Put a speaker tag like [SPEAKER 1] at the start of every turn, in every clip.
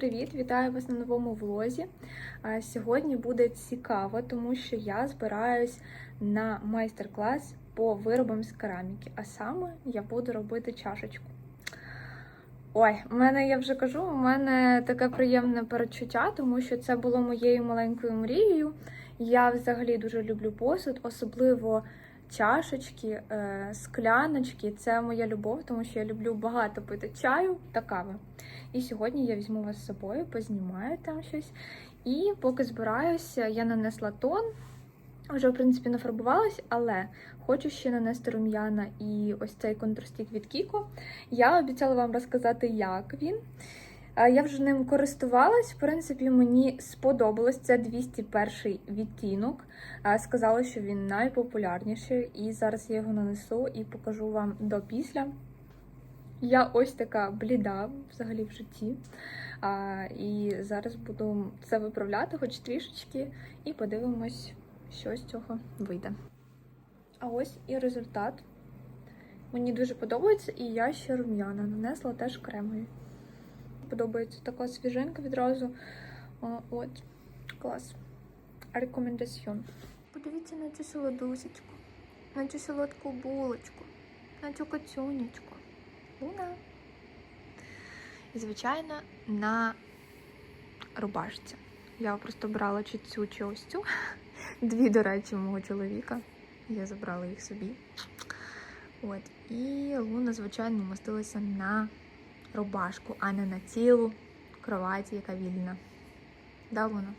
[SPEAKER 1] Привіт! Вітаю вас на новому влозі. Сьогодні буде цікаво, тому що я збираюсь на майстер-клас по виробам з кераміки. А саме я буду робити чашечку. Ой, у мене я вже кажу, у мене таке приємне перечуття, тому що це було моєю маленькою мрією. Я взагалі дуже люблю посуд, особливо чашечки, е, скляночки. Це моя любов, тому що я люблю багато пити чаю та кави. І сьогодні я візьму вас з собою, познімаю там щось. І поки збираюся, я нанесла тон. Вже, в принципі, нафарбувалась, але хочу ще нанести рум'яна і ось цей контрастік від Кіко. Я обіцяла вам розказати, як він. Я вже ним користувалась. В принципі, мені сподобалось. Це 201 відтінок. Сказали, що він найпопулярніший. І зараз я його нанесу і покажу вам до після. Я ось така бліда взагалі в житті. І зараз буду це виправляти, хоч трішечки, і подивимось, що з цього вийде. А ось і результат. Мені дуже подобається, і я ще рум'яна нанесла теж кремові. Подобається така свіженька відразу. От, клас. Рекомендаціон. Подивіться на цю солодусечку, на цю солодку булочку, на цю коцюнечку. Луна. І, звичайно, на рубашці. Я просто брала чи цю, чи ось цю. Дві, до речі, мого чоловіка. Я забрала їх собі. От. І Луна, звичайно, вмостилася на рубашку, а не на цілу кроваті, яка вільна. Да, Луна?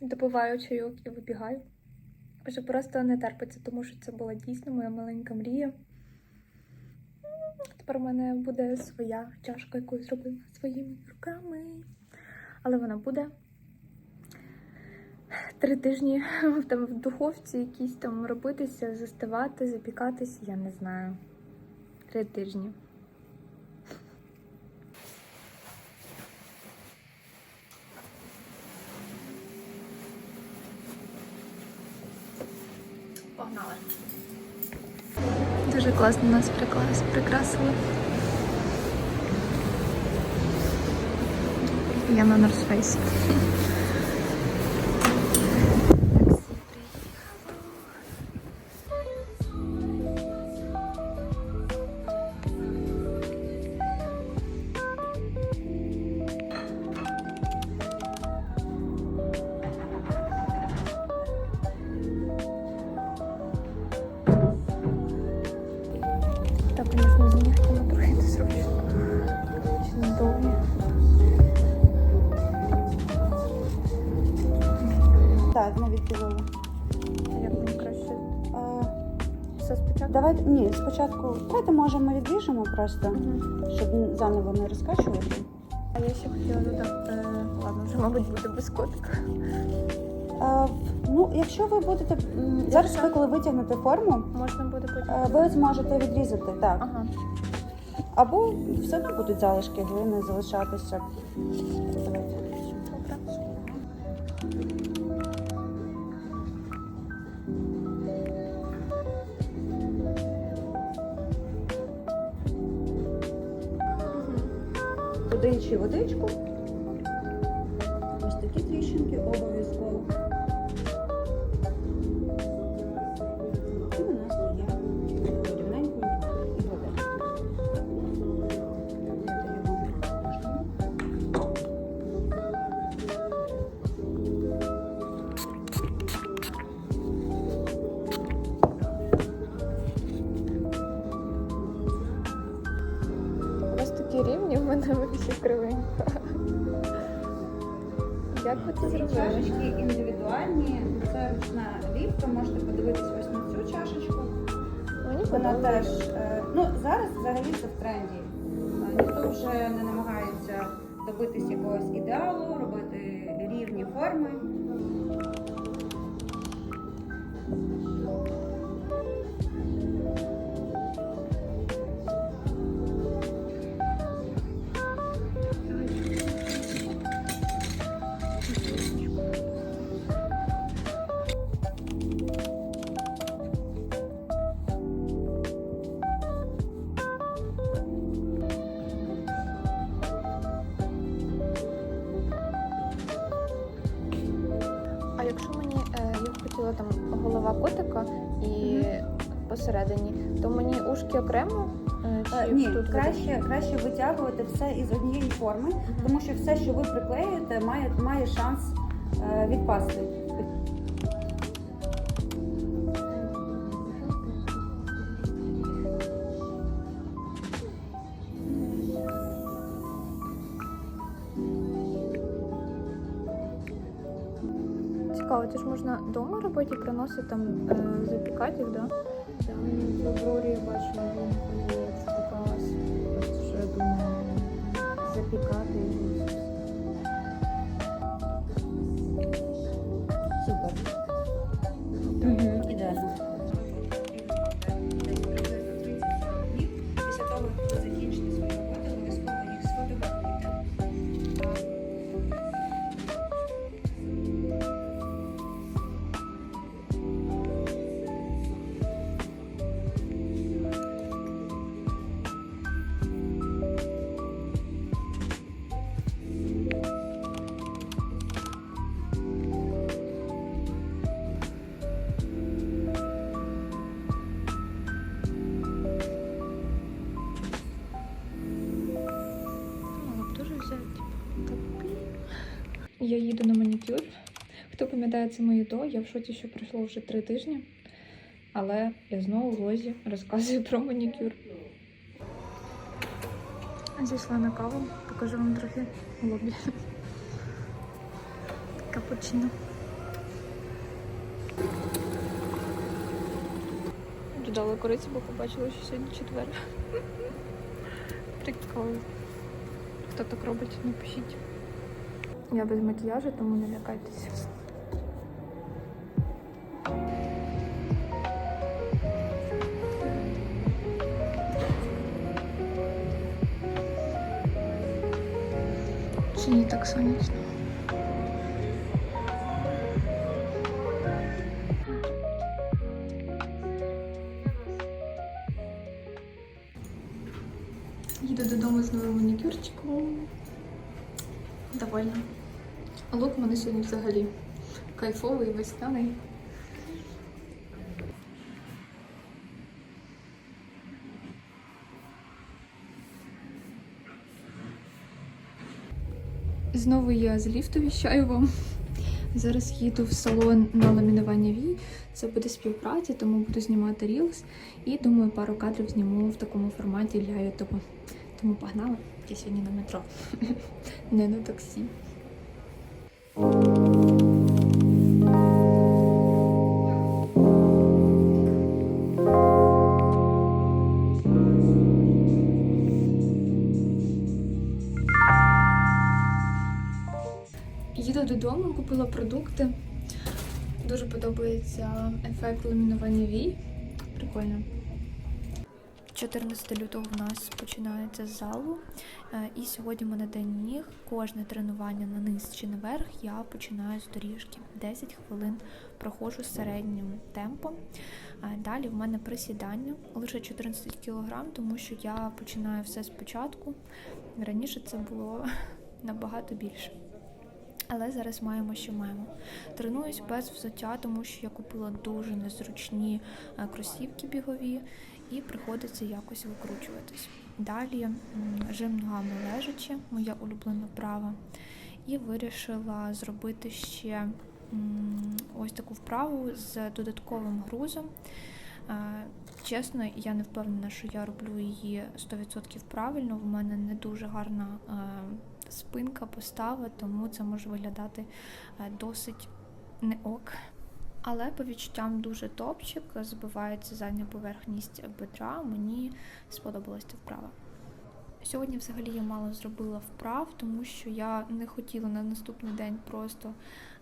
[SPEAKER 1] Допиваю чайок і вибігаю. Вже просто не терпиться, тому що це була дійсно моя маленька мрія. Тепер у мене буде своя чашка, яку я зробила своїми руками. Але вона буде три тижні там в духовці якісь там робитися, застивати, запікатись, я не знаю. Три тижні. Погнали. Дуже класно нас приклас, прикрасили. Я на North
[SPEAKER 2] давайте ні, спочатку. Давайте може ми відріжемо просто,
[SPEAKER 1] Мгм.
[SPEAKER 2] щоб заново не розкачувати.
[SPEAKER 1] А я ще хотіла додати. Ладно, вже, мабуть, буде без котика.
[SPEAKER 2] А, ну, якщо ви будете зараз, ви коли витягнете форму,
[SPEAKER 1] Можна буде потім.
[SPEAKER 2] е, ви зможете відрізати так.
[SPEAKER 1] Ага.
[SPEAKER 2] Або все одно будуть залишки глини залишатися. Давайте.
[SPEAKER 1] Добре.
[SPEAKER 2] Ще водичку.
[SPEAKER 1] Рівні, у мене вище кривенько. Як ви це зробили?
[SPEAKER 2] чашечки індивідуальні. Це ручна ліпка. Можете подивитись ось на цю чашечку.
[SPEAKER 1] Мені
[SPEAKER 2] Вона теж е, ну зараз взагалі це в тренді. Е, Ніхто вже не намагається добитись якогось ідеалу, робити рівні форми.
[SPEAKER 1] Я б хотіла там голова котика і посередині, то мені ушки окремо. е,
[SPEAKER 2] Е,
[SPEAKER 1] чи
[SPEAKER 2] Ні,
[SPEAKER 1] тут
[SPEAKER 2] краще, краще витягувати все із однієї форми,
[SPEAKER 1] Мгм.
[SPEAKER 2] тому що все, що ви приклеюєте, має, має шанс е, відпасти.
[SPEAKER 1] можна вдома робити і приносити там е, запікати їх, да?
[SPEAKER 3] Там в Аврорі я бачила, він подається така ось, просто що я думаю, запікати
[SPEAKER 1] Їду на манікюр. Хто пам'ятає це моє до, я в шоці, що пройшло вже три тижні. Але я знову в лозі розказую про манікюр. Зійшла на каву, покажу вам трохи лобі. Капучино. Додала кориці, бо побачила, що сьогодні четвер. Прикол. Хто так робить, напишіть. Я без макіяжу, тому не лякайтеся. Чи не так сонячно? Їду додому з новим манікюрчиком. Довольна. Лук у мене сьогодні взагалі кайфовий, весняний. Знову я з ліфту віщаю вам. Зараз їду в салон на ламінування вій. Це буде співпраця, тому буду знімати рілс. І думаю, пару кадрів зніму в такому форматі для ютубу. Тому погнали. Я сьогодні на метро, не на таксі. Їду додому, купила продукти. Дуже подобається ефект ламінування вій. Прикольно. 14 лютого в нас починається з залу. Е, І сьогодні в мене день ніг. Кожне тренування на низ чи наверх я починаю з доріжки. 10 хвилин проходжу середнім темпом. Е, Далі в мене присідання лише 14 кг, тому що я починаю все спочатку. Раніше це було набагато більше. Але зараз маємо, що маємо. Тренуюсь без взуття, тому що я купила дуже незручні е, кросівки бігові і приходиться якось викручуватись. Далі жим ногами лежачи, моя улюблена вправа. І вирішила зробити ще ось таку вправу з додатковим грузом. Е, Чесно, я не впевнена, що я роблю її 100% правильно. В мене не дуже гарна е, спинка, постава, тому це може виглядати е, досить не ок. Але по відчуттям дуже топчик, збивається задня поверхність бедра. Мені сподобалась ця вправа. Сьогодні взагалі я мало зробила вправ, тому що я не хотіла на наступний день просто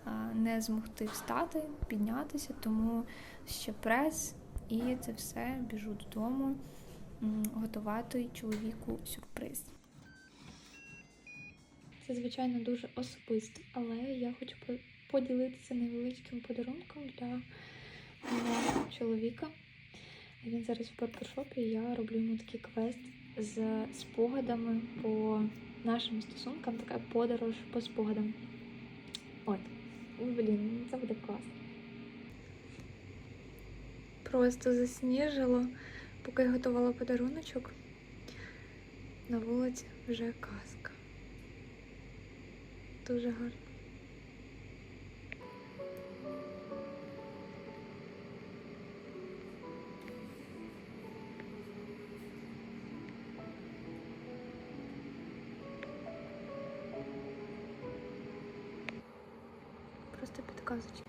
[SPEAKER 1] е, не змогти встати, піднятися, тому ще прес і це все біжу додому готувати чоловіку сюрприз. Це, звичайно, дуже особисто, але я хочу поділитися невеличким подарунком для мого чоловіка. Він зараз в барбершопі, і я роблю йому такий квест з спогадами по нашим стосункам, така подорож по спогадам. От.
[SPEAKER 3] Блін, це буде класно.
[SPEAKER 1] Просто засніжило, поки я готувала подаруночок. На вулиці вже казка. Дуже гарно. Просто підказочки.